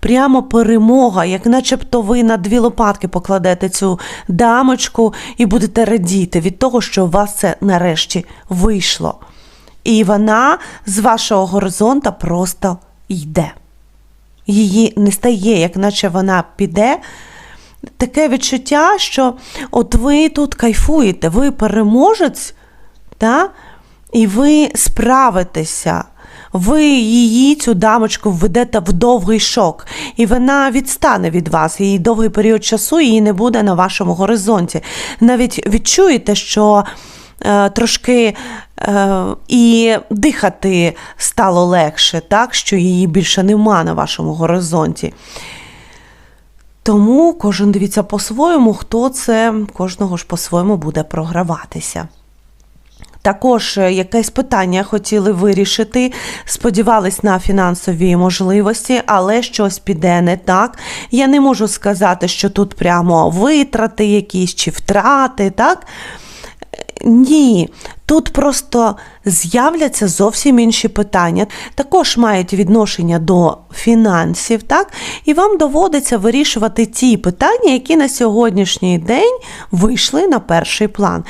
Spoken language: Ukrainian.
Прямо перемога, як начебто ви на дві лопатки покладете цю дамочку і будете радіти від того, що у вас це нарешті вийшло. І вона з вашого горизонта просто йде. Її не стає, як наче вона піде. Таке відчуття, що от ви тут кайфуєте, ви переможець, та? і ви справитеся. Ви її, цю дамочку, введете в довгий шок, і вона відстане від вас. Її довгий період часу її не буде на вашому горизонті. Навіть відчуєте, що е, трошки е, і дихати стало легше, так, що її більше нема на вашому горизонті. Тому кожен дивіться по-своєму, хто це кожного ж по-своєму буде програватися. Також е, якесь питання хотіли вирішити, сподівались на фінансові можливості, але щось піде не так. Я не можу сказати, що тут прямо витрати якісь чи втрати, так? Ні, тут просто з'являться зовсім інші питання. Також мають відношення до фінансів, так? І вам доводиться вирішувати ті питання, які на сьогоднішній день вийшли на перший план.